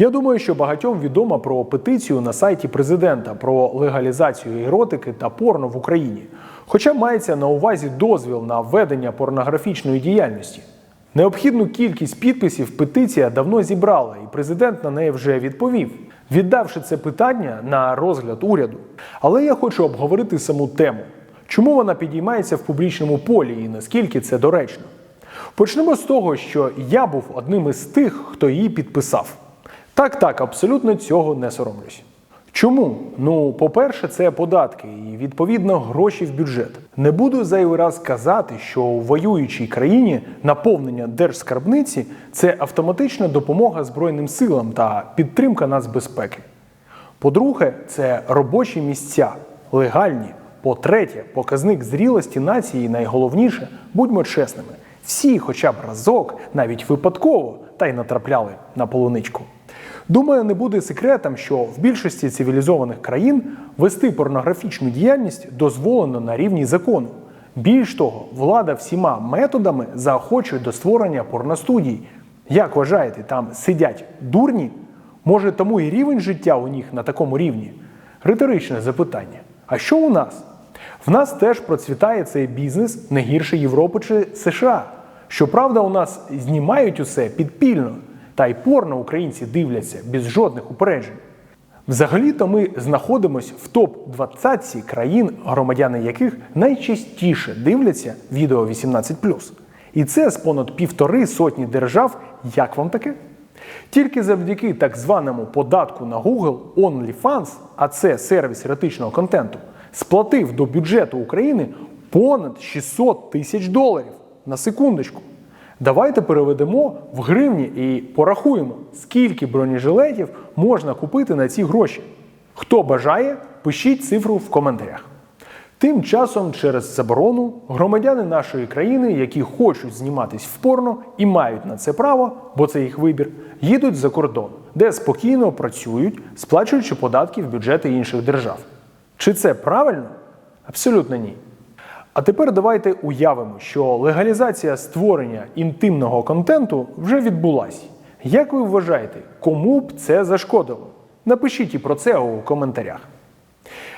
Я думаю, що багатьом відомо про петицію на сайті президента про легалізацію еротики та порно в Україні. Хоча мається на увазі дозвіл на ведення порнографічної діяльності. Необхідну кількість підписів петиція давно зібрала, і президент на неї вже відповів, віддавши це питання на розгляд уряду. Але я хочу обговорити саму тему, чому вона підіймається в публічному полі і наскільки це доречно. Почнемо з того, що я був одним із тих, хто її підписав. Так, так, абсолютно цього не соромлюсь. Чому? Ну, по-перше, це податки і відповідно гроші в бюджет. Не буду зайвий раз казати, що у воюючій країні наповнення держскарбниці це автоматична допомога Збройним силам та підтримка нацбезпеки. По-друге, це робочі місця, легальні. По-третє, показник зрілості нації, і найголовніше, будьмо чесними. Всі, хоча б разок, навіть випадково, та й натрапляли на полуничку. Думаю, не буде секретом, що в більшості цивілізованих країн вести порнографічну діяльність дозволено на рівні закону. Більш того, влада всіма методами заохочує до створення порностудій. Як вважаєте, там сидять дурні? Може, тому і рівень життя у них на такому рівні? Риторичне запитання. А що у нас? В нас теж процвітає цей бізнес не гірше Європи чи США. Щоправда, у нас знімають усе підпільно, та й порно українці дивляться без жодних упереджень. Взагалі-то ми знаходимося в топ-20 країн, громадяни яких найчастіше дивляться відео 18+. І це з понад півтори сотні держав. Як вам таке? Тільки завдяки так званому податку на Google OnlyFans, а це сервіс еротичного контенту, сплатив до бюджету України понад 600 тисяч доларів на секундочку. Давайте переведемо в гривні і порахуємо, скільки бронежилетів можна купити на ці гроші. Хто бажає, пишіть цифру в коментарях. Тим часом, через заборону, громадяни нашої країни, які хочуть зніматись в порно і мають на це право, бо це їх вибір, їдуть за кордон, де спокійно працюють, сплачуючи податки в бюджети інших держав. Чи це правильно? Абсолютно ні. А тепер давайте уявимо, що легалізація створення інтимного контенту вже відбулась. Як ви вважаєте, кому б це зашкодило? Напишіть і про це у коментарях.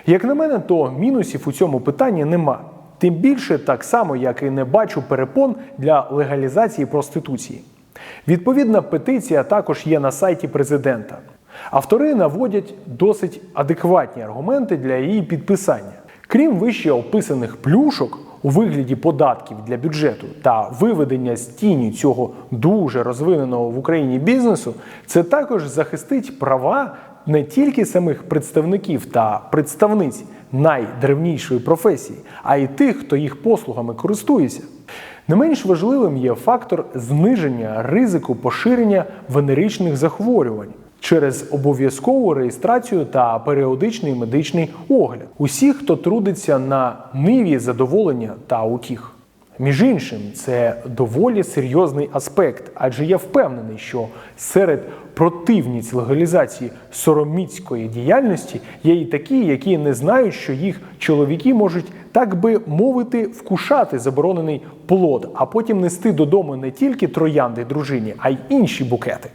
Як на мене, то мінусів у цьому питанні нема. Тим більше, так само, як і не бачу перепон для легалізації проституції. Відповідна петиція також є на сайті президента. Автори наводять досить адекватні аргументи для її підписання. Крім вище описаних плюшок у вигляді податків для бюджету та виведення з тіні цього дуже розвиненого в Україні бізнесу, це також захистить права не тільки самих представників та представниць найдревнішої професії, а й тих, хто їх послугами користується. Не менш важливим є фактор зниження ризику поширення венеричних захворювань через обов'язкову реєстрацію та періодичний медичний огляд усіх, хто трудиться на ниві задоволення та утіх. Між іншим, це доволі серйозний аспект, адже я впевнений, що серед противниць легалізації сороміцької діяльності є і такі, які не знають, що їх чоловіки можуть, так би мовити, вкушати заборонений плод, а потім нести додому не тільки троянди дружині, а й інші букети.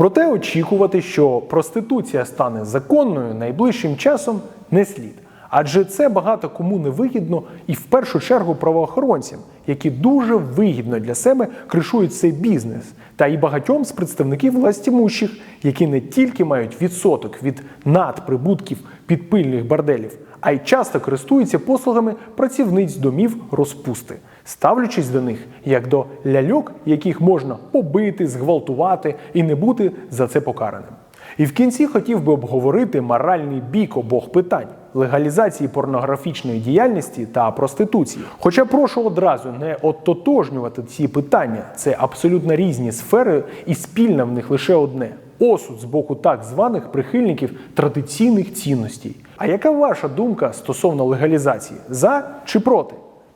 Проте очікувати, що проституція стане законною найближчим часом не слід. Адже це багато кому не вигідно і в першу чергу правоохоронцям, які дуже вигідно для себе кришують цей бізнес, та і багатьом з представників властімущих, які не тільки мають відсоток від надприбутків підпильних борделів, а й часто користуються послугами працівниць домів розпусти, ставлячись до них як до ляльок, яких можна побити, зґвалтувати і не бути за це покараним. І в кінці хотів би обговорити моральний бік обох питань легалізації порнографічної діяльності та проституції. Хоча прошу одразу не оттотожнювати ці питання, це абсолютно різні сфери, і спільне в них лише одне осуд з боку так званих прихильників традиційних цінностей. А яка ваша думка стосовно легалізації? За чи проти?